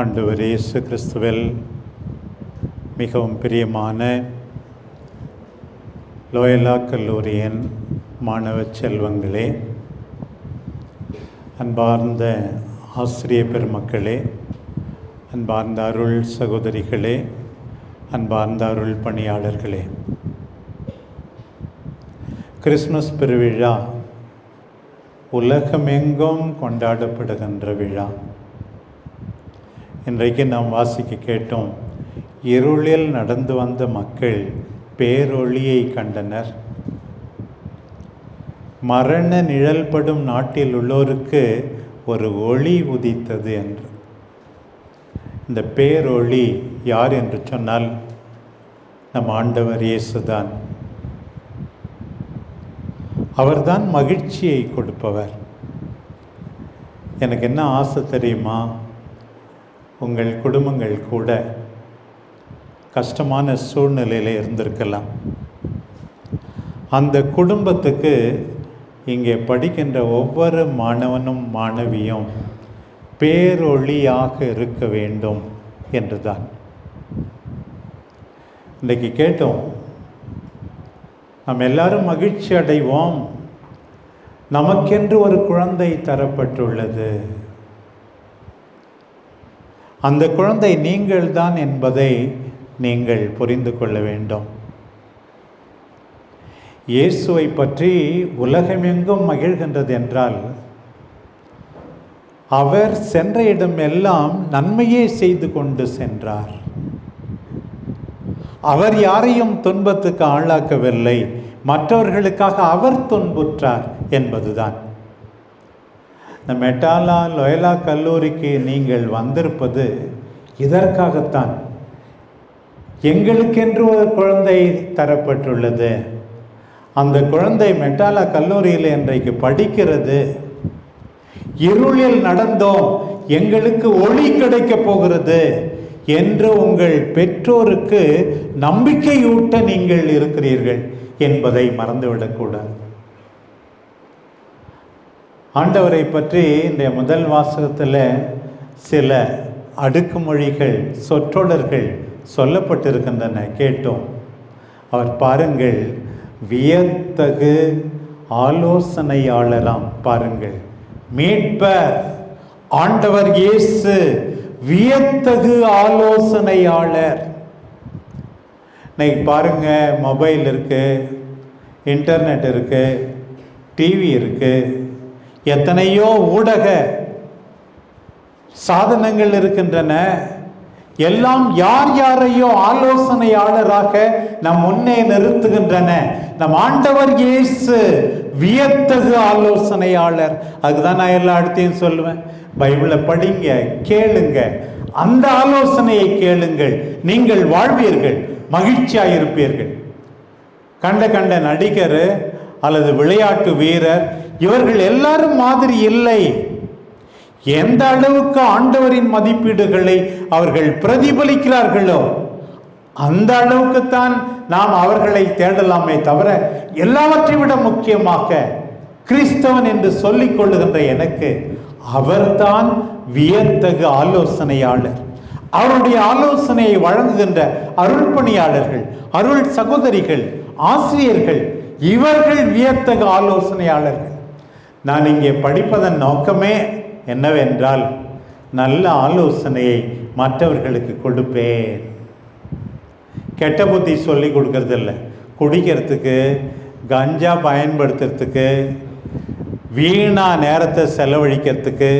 ஆண்டவர் இயேசு கிறிஸ்துவில் மிகவும் பிரியமான லோயலா கல்லூரியின் மாணவ செல்வங்களே அன்பார்ந்த ஆசிரிய பெருமக்களே அன்பார்ந்த அருள் சகோதரிகளே அன்பார்ந்த அருள் பணியாளர்களே. கிறிஸ்மஸ் பெருவிழா உலகமெங்கும் கொண்டாடப்படுகின்ற விழா. இன்றைக்கு நாம் வாசிக்க கேட்டோம் இருளில் நடந்து வந்த மக்கள் பேரொளியை கண்டனர். மரண நிழல்படும் நாட்டில் உள்ளோருக்கு ஒரு ஒளி உதித்தது என்று. இந்த பேரொளி யார் என்று சொன்னால் நம் ஆண்டவர் இயேசுதான். அவர்தான் மகிழ்ச்சியை கொடுப்பவர். எனக்கு என்ன ஆசை தெரியுமா? உங்கள் குடும்பங்கள் கூட கஷ்டமான சூழ்நிலையில் இருந்திருக்கலாம். அந்த குடும்பத்துக்கு இங்கே படிக்கின்ற ஒவ்வொரு மாணவனும் மாணவியும் பேரொழியாக இருக்க வேண்டும் என்றுதான். இன்றைக்கு கேட்டோம் நாம் எல்லாரும் மகிழ்ச்சி அடைவோம் நமக்கென்று ஒரு குழந்தை தரப்பட்டுள்ளது. அந்த குழந்தை நீங்கள்தான் என்பதை நீங்கள் புரிந்து கொள்ள வேண்டும். இயேசுவை பற்றி உலகமெங்கும் மகிழ்கின்றது என்றால் அவர் சென்ற இடம் எல்லாம் நன்மையே செய்து கொண்டு சென்றார். அவர் யாரையும் துன்பத்துக்கு ஆளாக்கவில்லை. மற்றவர்களுக்காக அவர் துன்புற்றார் என்பதுதான். இந்த மெட்டாலா லொயலா கல்லூரிக்கு நீங்கள் வந்திருப்பது இதற்காகத்தான். எங்களுக்கென்று ஒரு குழந்தை தரப்பட்டுள்ளது. அந்த குழந்தை மெட்டாலா கல்லூரியில் இன்றைக்கு படிக்கிறது. இருளில் நடந்தோம். எங்களுக்கு ஒளி கிடைக்கப் போகிறது என்று உங்கள் பெற்றோருக்கு நம்பிக்கையூட்ட நீங்கள் இருக்கிறீர்கள் என்பதை மறந்துவிடக்கூடாது. ஆண்டவரை பற்றி இந்த முதல் வாசகத்தில் சில அடுக்குமொழிகள் சொற்றொடர்கள் சொல்லப்பட்டிருக்கின்றன. கேட்டோம். அவர் பாருங்கள் வியத்தகு ஆலோசனையாளராம் பாருங்கள். மீட்பர் ஆண்டவர் இயேசு வியத்தகு ஆலோசனையாளர். இன்னைக்கு பாருங்க மொபைல் இருக்கு இன்டர்நெட் இருக்கு டிவி இருக்குது எத்தனையோ ஊடக சாதனங்கள் இருக்கின்றன. எல்லாம் யார் யாரையோ ஆலோசனையாளராக நம் முன்னே நிறுத்துகின்றன. நம் ஆண்டவர் இயேசு வியத்தகு ஆலோசனையாளர். அதுதான் நான் எல்லா இடத்தையும் சொல்லுவேன். பைபிளை படிங்க கேளுங்க. அந்த ஆலோசனையை கேளுங்கள். நீங்கள் வாழ்வீர்கள் மகிழ்ச்சியாக இருப்பீர்கள் கண்ட கண்ட நடிகர் அல்லது விளையாட்டு வீரர் இவர்கள் எல்லாரும் மாதிரி இல்லை. எந்த அளவுக்கு ஆண்டவரின் மதிப்பீடுகளை அவர்கள் பிரதிபலிக்கிறார்களோ அந்த அளவுக்குத்தான் நாம் அவர்களை தேடலாமே தவிர எல்லாவற்றை விட முக்கியமாக கிறிஸ்தவன் என்று சொல்லிக் கொள்ளுகின்ற எனக்கு அவர்தான் வியத்தகு ஆலோசனையாளர். அவருடைய ஆலோசனையை வழங்குகின்ற அருள் பணியாளர்கள் அருள் சகோதரிகள் ஆசிரியர்கள் இவர்கள் வியத்தகு ஆலோசனையாளர்கள். நான் இங்கே படிப்பதன் நோக்கமே என்னவென்றால் நல்ல ஆலோசனையை மற்றவர்களுக்கு கொடுப்பேன். கெட்ட புத்தி சொல்லி கொடுக்கறதில்ல. குடிக்கிறதுக்கு கஞ்சா பயன்படுத்துறதுக்கு வீணா நேரத்தை செலவழிக்கிறதுக்கு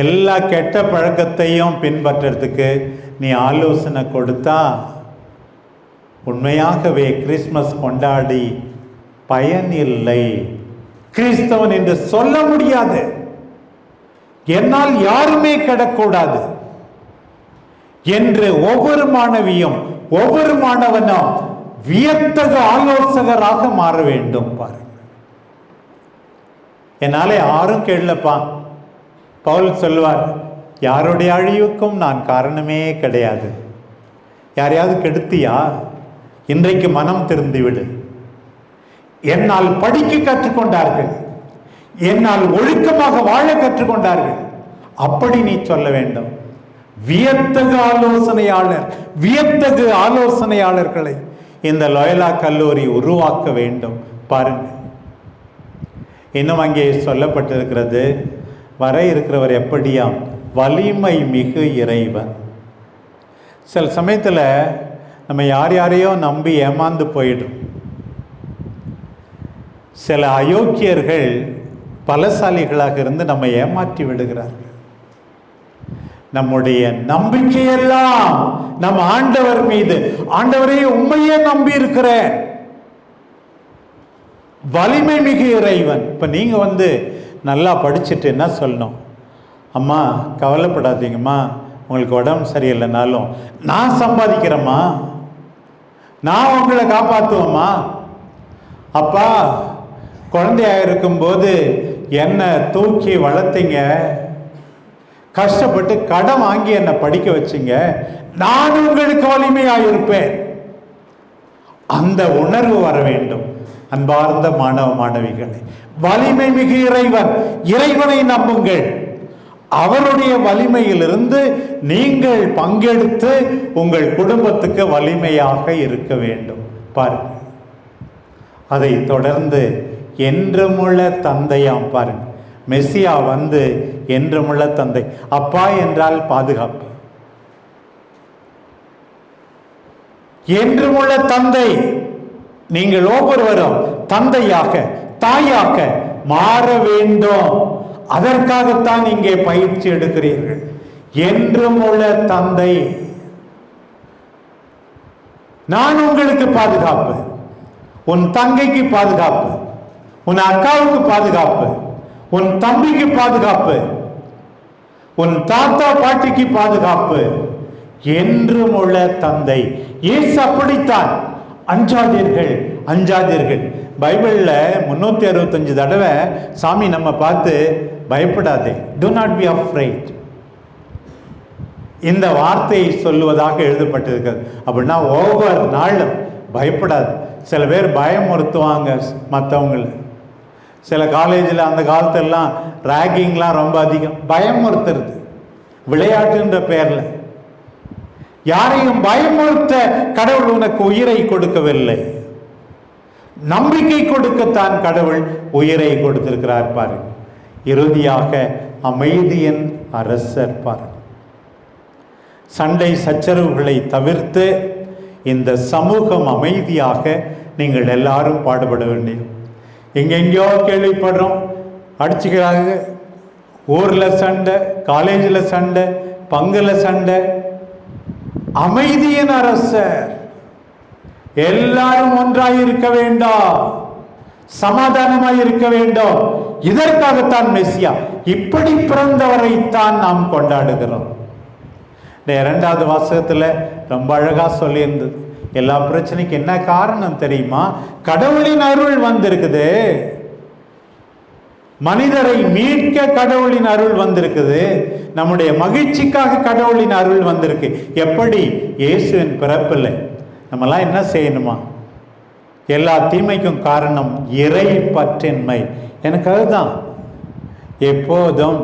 எல்லா கெட்ட பழக்கத்தையும் பின்பற்றுறதுக்கு நீ ஆலோசனை கொடுத்தா உண்மையாகவே கிறிஸ்மஸ் கொண்டாடி பயன் இல்லை. கிறிஸ்தவன் என்று சொல்ல முடியாது. என்னால் யாருமே கிடக்கூடாது. என்று ஒவ்வொரு மாணவியும் ஒவ்வொரு மாணவனும் வியத்தக ஆலோசகராக மாற வேண்டும் பாருங்க. என்னால யாரும் கேள்லப்பா பவுல் சொல்வார் யாருடைய அழிவுக்கும் நான் காரணமே கிடையாது. யாரையாவது கெடுத்தியா? இன்றைக்கு மனம் திருந்திவிடு என்னால் படிக்க கற்றுக்கொண்டார்கள். என்னால் ஒழுக்கமாக வாழ கற்றுக்கொண்டார்கள். அப்படி நீ சொல்ல வேண்டும். வியத்தகு ஆலோசனையாளர் வியத்தகு ஆலோசனையாளர்களை இந்த லோயலா கல்லூரி உருவாக்க வேண்டும். பாருங்க. இன்னும் அங்கே சொல்லப்பட்டிருக்கிறது வர இருக்கிறவர் எப்படியாம்? வலிமை மிகு இறைவன். சில சமயத்தில் நம்ம யார் யாரையோ நம்பி ஏமாந்து போயிடும் சில அயோக்கியர்கள் பலசாலிகளாக இருந்து நம்ம ஏமாற்றி விடுகிறார்கள். நம்முடைய நம்பிக்கையெல்லாம் நம் ஆண்டவர் மீது ஆண்டவரே உண்மையே நம்பி இருக்கிறேன் வலிமை மிகு இறைவன். இப்போ நீங்கள் வந்து நல்லா படிச்சுட்டு என்ன சொல்லணும்? அம்மா கவலைப்படாதீங்கம்மா. உங்களுக்கு உடம்பு சரியில்லைனாலும் நான் சம்பாதிக்கிறேம்மா. நான் உங்களை காப்பாற்றுவேம்மா அப்பா குழந்தையாக இருக்கும்போது என்னை தூக்கி வளர்த்தீங்க? கஷ்டப்பட்டு கடன் வாங்கி என்னை படிக்க வச்சிங்க. நான் உங்களுக்கு வலிமையாக இருப்பேன் அந்த உணர்வு வர வேண்டும். அன்பார்ந்த மாணவ மாணவிகளை வலிமை மிகு இறைவன். இறைவனை நம்புங்கள். அவருடைய வலிமையிலிருந்து நீங்கள் பங்கெடுத்து உங்கள் குடும்பத்துக்கு வலிமையாக இருக்க வேண்டும். பாருங்கள். அதை தொடர்ந்து என்றுமுள்ள தந்தையாம் பாருங்க. மெஸ்ஸியா வந்து என்றுமுள்ள தந்தை. அப்பா என்றால் பாதுகாப்பு. என்றுமுள்ள தந்தை. நீங்கள் ஒவ்வொருவரும் தந்தையாக தாயாக மாற வேண்டும். அதற்காகத்தான் இங்கே பயிற்சி எடுக்கிறீர்கள். என்றும் உள்ள தந்தை. நான் உங்களுக்கு பாதுகாப்பு. உன் தங்கைக்கு பாதுகாப்பு. உன் அக்காவுக்கு பாதுகாப்பு உன் தம்பிக்கு பாதுகாப்பு உன் தாத்தா பாட்டிக்கு பாதுகாப்பு என்றும் உள்ள தந்தை. ஏசு அப்படித்தான். அஞ்சாதீர்கள் அஞ்சாதீர்கள். பைபிளில் முன்னூற்றி அறுபத்தஞ்சு தடவை சாமி நம்ம பார்த்து பயப்படாதே. டு நாட் பி அஃப்ரைட் இந்த வார்த்தையை சொல்லுவதாக எழுதப்பட்டிருக்கிறது. அப்படின்னா ஒவ்வொரு நாளும் பயப்படாது. சில பேர் பயமுறுத்துவாங்க மற்றவங்கள சில காலேஜில் அந்த காலத்தெல்லாம் ரேகிங்லாம் ரொம்ப அதிகம். பயமுறுத்துறது. விளையாட்டுன்ற பேரில். யாரையும் பயமுறுத்த கடவுள் உனக்கு உயிரை கொடுக்கவில்லை. நம்பிக்கை கொடுக்கத்தான் கடவுள் உயிரை கொடுத்திருக்கிறார் பாரு. இறுதியாக அமைதியின் அரசர் பாரு. சண்டை சச்சரவுகளை தவிர்த்து இந்த சமூகம் அமைதியாக நீங்கள் எல்லாரும் பாடுபட வேண்டியது எங்கெங்கேயோ கேள்விப்படுறோம். அடிச்சுக்கிறாங்க. ஊரில் சண்டை காலேஜில் சண்டை பங்குல சண்டை. அமைதியின் அரசர். எல்லாரும் ஒன்றாய் இருக்க வேண்டாம். சமாதானமாய் இருக்க வேண்டும். இதற்காகத்தான் மெஸ்ஸியா. இப்படி பிறந்தவரைத்தான் நாம் கொண்டாடுகிறோம். இந்த இரண்டாவது வாசகத்தில் ரொம்ப அழகாக சொல்லியிருந்தது. எல்லா பிரச்சனைக்கு என்ன காரணம் தெரியுமா? கடவுளின் அருள் வந்திருக்குது. மனிதரை மீட்க கடவுளின் அருள் வந்திருக்குது. நம்முடைய மகிழ்ச்சிக்காக கடவுளின் அருள் வந்திருக்கு. எப்படி? இயேசுவின் பிறப்பில்லை நம்மலாம் என்ன செய்யணுமா? எல்லா தீமைக்கும் காரணம் இறை பற்றின்மை எனக்கு அதுதான். எப்போதும்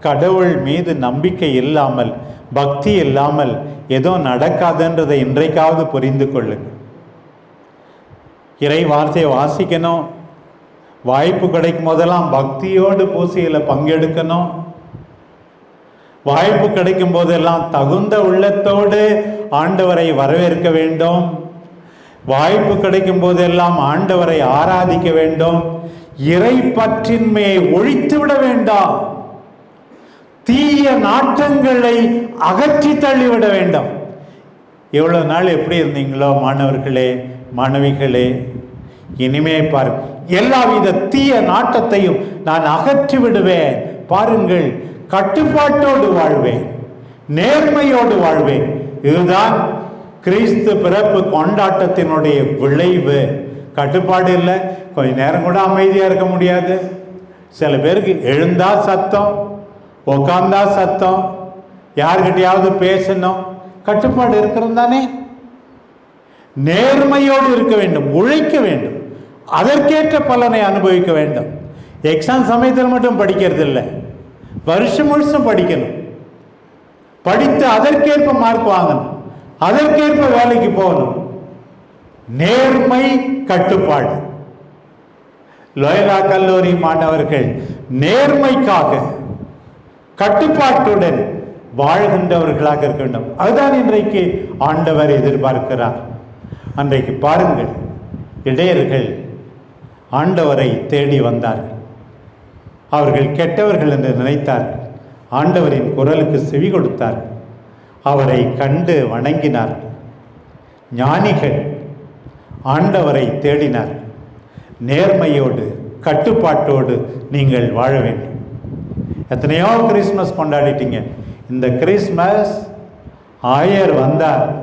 கடவுள் மீது நம்பிக்கை இல்லாமல் பக்தி இல்லாமல் ஏதோ நடக்காதுன்றதை இன்றைக்காவது புரிந்து கொள்ளுங்க இறை வார்த்தையை வாசிக்கணும். வாய்ப்பு கிடைக்கும் போதெல்லாம் பக்தியோடு பூசையில் பங்கெடுக்கணும். வாய்ப்பு கிடைக்கும் போதெல்லாம் தகுந்த உள்ளத்தோடு ஆண்டவரை வரவேற்க வேண்டும். வாய்ப்பு கிடைக்கும் போதெல்லாம் ஆண்டவரை ஆராதிக்க வேண்டும். இறை பற்றின்மையை ஒழித்து விட வேண்டாம். தீய நாட்டங்களை அகற்றி தள்ளிவிட வேண்டும். எவ்வளவு நாள் எப்படி இருந்தீங்களோ மாணவர்களே மாணவிகளே இனிமே பாரு. எல்லாவித தீய நாட்டத்தையும் நான் அகற்றி விடுவேன். பாருங்கள் கட்டுப்பாட்டோடு வாழ்வேன் நேர்மையோடு வாழ்வேன். இதுதான் கிறிஸ்து பிறப்பு கொண்டாட்டத்தினுடைய விளைவு. கட்டுப்பாடு இல்லை கொஞ்ச நேரம் கூட அமைதியாக இருக்க முடியாது. சில பேருக்கு எழுந்தா சத்தம். உக்காந்தா சத்தம். யார்கிட்டையாவது பேசணும். கட்டுப்பாடு இருக்கிறது தானே? நேர்மையோடு இருக்க வேண்டும் உழைக்க வேண்டும். அதற்கேற்ற பலனை அனுபவிக்க வேண்டும். எக்ஸாம் சமயத்தில் மட்டும் படிக்கிறது இல்லை வருஷம் வருஷம் படிக்கணும். படித்து அதற்கேற்ப மார்க் வாங்கணும். அதற்கேற்ப வேலைக்கு போகணும். நேர்மை கட்டுப்பாடு. லோயலா கல்லூரி மாணவர்கள் நேர்மைக்காக கட்டுப்பாட்டுடன் வாழ்கின்றவர்களாக இருக்க வேண்டும். அதுதான் இன்றைக்கு ஆண்டவர் எதிர்பார்க்கிறார். அன்றைக்கு பாருங்கள் இடையர்கள் ஆண்டவரை தேடி வந்தார்கள். அவர்கள் கெட்டவர்கள் என்று நினைத்தார்கள். ஆண்டவரின் குரலுக்கு செவி கொடுத்தார்கள். அவரை கண்டு வணங்கினார்கள். ஞானிகள் ஆண்டவரை தேடினார் நேர்மையோடு கட்டுப்பாட்டோடு நீங்கள் வாழ வேண்டும். எத்தனையோ கிறிஸ்மஸ் கொண்டாடிட்டீங்க. இந்த கிறிஸ்மஸ் ஆயர் வந்தார்.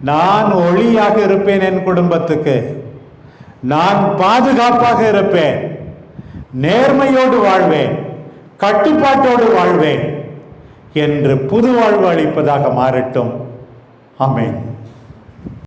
நான் ஒளியாக இருப்பேன் என் குடும்பத்துக்கு. நான் பாதுகாப்பாக இருப்பேன். நேர்மையோடு வாழ்வேன். கட்டுப்பாட்டோடு வாழ்வேன். என்று புது வாழ்வு அளிப்பதாக மாறட்டும். அமேன்